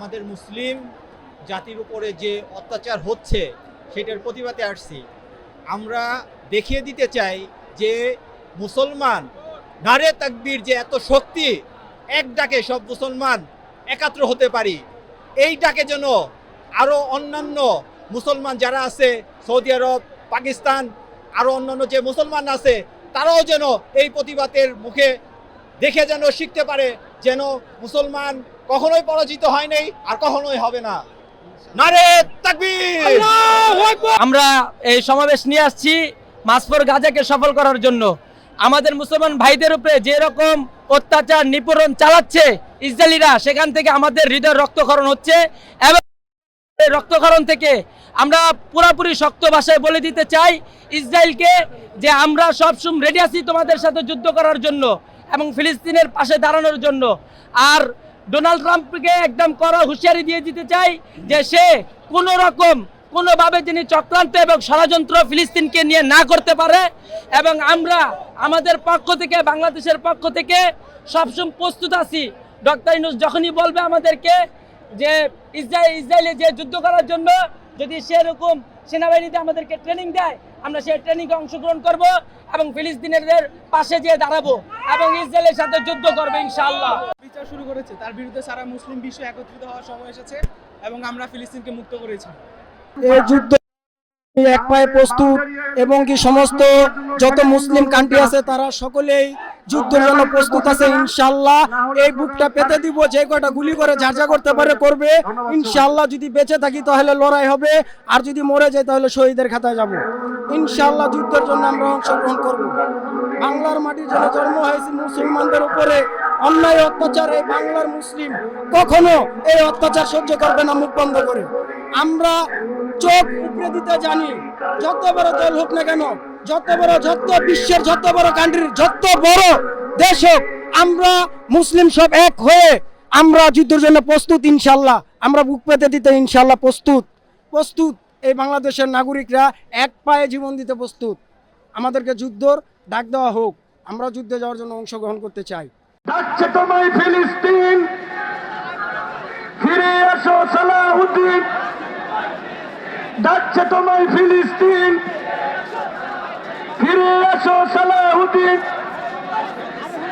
মুসলিম জাতির উপরে যে অত্যাচার হচ্ছে, সেটার প্রতিবাদে আসছি। আমরা দেখিয়ে দিতে চাই যে মুসলমান নারে তাকবীর যে এত শক্তি, এক ডাকে সব মুসলমান একাত্র হতে পারি। এই ডাকে যেন আরও অন্যান্য মুসলমান যারা আছে, সৌদি আরব, পাকিস্তান আরও অন্যান্য যে মুসলমান আছে, তারাও যেন এই প্রতিবাদের মুখে দেখে যেন শিখতে পারে, যেন মুসলমান কখনোই পরাজিত হয় নাই আর কখনোই হবে না। নারে তাকবীর! আমরা এই সমাবেশ নিয়ে আসছি মাসফর গাজাকে সফল করার জন্য। আমাদের মুসলমান ভাইদের উপরে যে রকম অত্যাচার নিপীড়ন চালাচ্ছে ইসরায়েলিরা সেখান থেকে আমাদের হৃদয় রক্তক্ষরণ হচ্ছে এবং এই রক্তক্ষরণ থেকে আমরা পুরোপুরি শক্ত ভাষায় বলে দিতে চাই ইসরায়েলকে যে আমরা সবসময় রেডি আছি তোমাদের সাথে যুদ্ধ করার জন্য এবং ফিলিস্তিনের পাশে দাঁড়ানোর জন্য। আর ডোনাল্ড ট্রাম্পকে একদম কড়া হুঁশিয়ারি দিয়ে দিতে চাই যে সে কোনো রকম, কোনোভাবে যিনি চক্রান্ত এবং ষড়যন্ত্র ফিলিস্তিনকে নিয়ে না করতে পারে এবং আমরা আমাদের পক্ষ থেকে, বাংলাদেশের পক্ষ থেকে সবসময় প্রস্তুত আছি। ডক্টর ইনুস যখনই বলবে আমাদেরকে যে ইসরায়েল, ইসরায়েলে যে যুদ্ধ করার জন্য যদি সেরকম সেনাবাহিনীতে আমাদেরকে ট্রেনিং দেয় আমরা সেই ট্রেনিংয়ে অংশগ্রহণ করব এবং ফিলিস্তিনিদের পাশে যেয়ে দাঁড়াবো এবং ইসরায়েলের সাথে যুদ্ধ করব ইনশাআল্লাহ। বিচার শুরু করেছে। তার বিরুদ্ধে সারা মুসলিম বিশ্ব একত্রিত হওয়ার সময় এসেছে এবং আমরা ফিলিস্তিনকে মুক্ত করেছি। এই যুদ্ধ এক পায়ে প্রস্তুত এবং কি সমস্ত যত মুসলিম কান্ট্রি আছে তারা সকলেই যুদ্ধের জন্য প্রস্তুত আছে ইনশাল্লাহ এই বুকটা পেতে দিব যে কয়টা গুলি করে ঝাঁঝা করতে পারে করবে। ইনশাল্লাহ যদি বেঁচে থাকি তাহলে লড়াই হবে আর যদি মরে যায় তাহলে শহীদের খাতায় যাব। ইনশাল্লাহ যুদ্ধের জন্য আমরা অংশগ্রহণ করব। বাংলার মাটির জন্য জন্ম হয়েছে মুসলমানদের উপরে অন্যায় অত্যাচার। এই বাংলার মুসলিম কখনো এই অত্যাচার সহ্য করবে না, মুখ বন্ধ করে। আমরা চোখ উপরে দিতে জানি, যত বড় দল হোক না কেন, যত বড়, যত বিশ্বের যত বড় কান্ট্রির যত বড় দেশ হোক, আমরা মুসলিম সব এক হয়ে আমরা যুদ্ধের জন্য প্রস্তুত ইনশাল্লাহ আমরা বুক পেতে দিতে ইনশাল্লাহ প্রস্তুত প্রস্তুত। এই বাংলাদেশের নাগরিকরা এক পায়ে জীবন দিতে প্রস্তুত। আমাদেরকে যুদ্ধর ডাক দেওয়া হোক, আমরা যুদ্ধে যাওয়ার জন্য অংশগ্রহণ করতে চাই। ফিরে এসো সালাহুদ্দিন। ডাকছে তোমায় ফিলিস্তিন। ফিরে এসো সালাহুদ্দিন।